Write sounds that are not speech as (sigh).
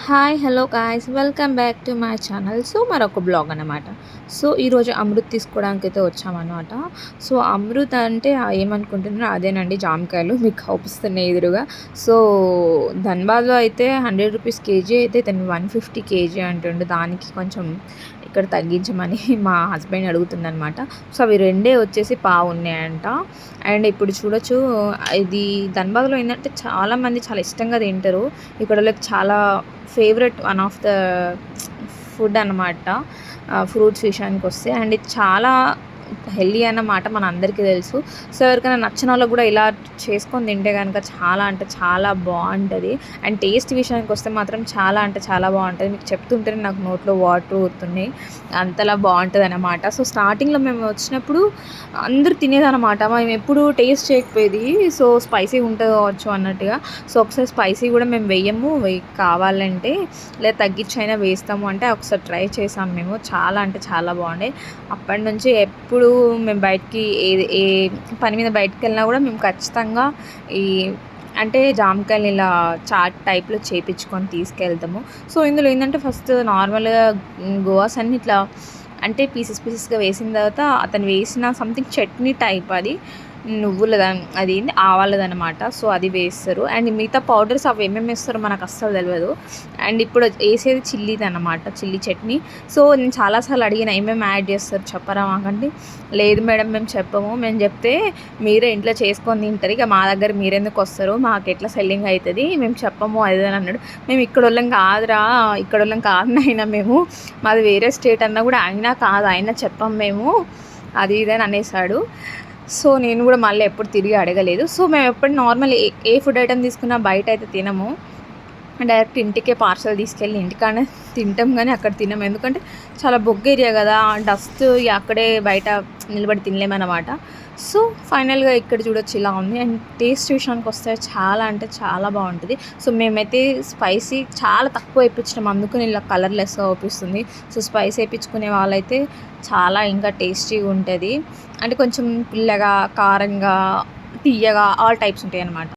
Hi hello guys welcome back to my channel so మరొక blog అనమాట so ఈరోజు అమృత్ తీసుకోవడానికి అయితే వచ్చామన్నమాట. సో అమృత్ అంటే ఏమనుకుంటున్నారో అదేనండి జామకాయలు మీకు కనిపిస్తున్నాయి ఎదురుగా. సో ధన్బాద్లో అయితే హండ్రెడ్ రూపీస్ కేజీ అయితే తను వన్ ఫిఫ్టీ కేజీ అంటుండే. దానికి కొంచెం ఇక్కడ తగ్గించమని (laughs) మా హస్బెండ్ అడుగుతుందనమాట సో అవి రెండే వచ్చేసి పావు ఉన్నాయంట. అండ్ ఇప్పుడు చూడొచ్చు ఇది ధన్బాద్లో ఏంటంటే చాలామంది చాలా ఇష్టంగా తింటారు. ఇక్కడ చాలా favourite one of the food అనమాట ఫ్రూట్స్ విషయానికి వస్తే అండ్ ఇది చాలా హెల్దీ అన్నమాట మన అందరికీ తెలుసు. సో ఎవరికైనా నచ్చిన వాళ్ళకి కూడా ఇలా చేసుకొని తింటే కనుక చాలా అంటే చాలా బాగుంటుంది. అండ్ టేస్ట్ విషయానికి వస్తే మాత్రం చాలా అంటే చాలా బాగుంటుంది. మీకు చెప్తుంటేనే నాకు నోట్లో వాటర్ ఊరుతున్నాయి. అంతలా బాగుంటుంది అనమాట సో స్టార్టింగ్లో మేము వచ్చినప్పుడు అందరూ తినేదన్నమాట మేము ఎప్పుడు టేస్ట్ చేయకపోయేది. సో స్పైసీ ఉంటుంది కావచ్చు అన్నట్టుగా. సో ఒకసారి స్పైసీ కూడా మేము వేయము. కావాలంటే లేదా తగ్గించైనా వేస్తాము అంటే ఒకసారి ట్రై చేసాం మేము. చాలా అంటే చాలా బాగుండే. అప్పటి నుంచి ఎప్పుడు మేము బయటికి ఏ ఏ పని మీద బయటకు వెళ్ళినా కూడా మేము ఖచ్చితంగా ఈ అంటే జామకాయలు ఇలా చాట్ టైప్లో చేపించుకొని తీసుకెళ్తాము. సో ఇందులో ఏంటంటే ఫస్ట్ నార్మల్గా గోవాస్ అన్ని ఇట్లా అంటే పీసెస్ పీసెస్గా వేసిన తర్వాత అతను వేసిన సంథింగ్ చట్నీ టైప్ అది. నువ్వుల అది ఆవాలదనమాట సో అది వేస్తారు. అండ్ మిగతా పౌడర్స్ అవి ఏమేమి వేస్తారో మనకు అస్సలు తెలియదు అండ్ ఇప్పుడు వేసేది చిల్లీది అనమాట చిల్లీ చట్నీ. సో నేను చాలాసార్లు అడిగిన ఏమేమి యాడ్ చేస్తారు చెప్పరా మాకంటే లేదు మేడం మేము చెప్పము. మేము చెప్తే మీరే ఇంట్లో చేసుకొని తింటారు. ఇక మా దగ్గర మీరెందుకు వస్తారు? మాకు ఎట్లా సెల్లింగ్ అవుతుంది మేము చెప్పము అది అని అన్నాడు. మేము ఇక్కడ వాళ్ళం కాదురా. ఇక్కడ వాళ్ళం కాదు అయినా మేము. మాది వేరే స్టేట్ అన్నా కూడా అయినా కాదు. అయినా చెప్పం మేము. అది ఇది అని అనేసాడు. సో నేను కూడా మళ్ళీ ఎప్పుడు తిరిగి అడగలేదు. సో మేము ఎప్పుడు నార్మల్ ఏ ఏ ఫుడ్ ఐటమ్ తీసుకున్నా బయట అయితే తినము. డైరెక్ట్ ఇంటికే పార్సల్ తీసుకెళ్ళి ఇంటికానే తింటాం కానీ అక్కడ తినము. ఎందుకంటే చాలా బొగ్గ ఏరియా కదా డస్ట్ అక్కడే బయట నిలబడి తినలేమన్నమాట. సో ఫైనల్గా ఇక్కడ చూడొచ్చు ఇలా ఉంది. అండ్ టేస్ట్ విషయానికి వస్తే చాలా అంటే చాలా బాగుంటుంది. సో మేమైతే స్పైసీ చాలా తక్కువ వేయించినాం. అందుకని ఇలా కలర్లెస్గా అవుపిస్తుంది సో స్పైసీ వేయించుకునే వాళ్ళైతే చాలా ఇంకా టేస్టీగా ఉంటుంది. అంటే కొంచెం పుల్లగా కారంగా తీయగా ఆల్ టైప్స్ ఉంటాయి అన్నమాట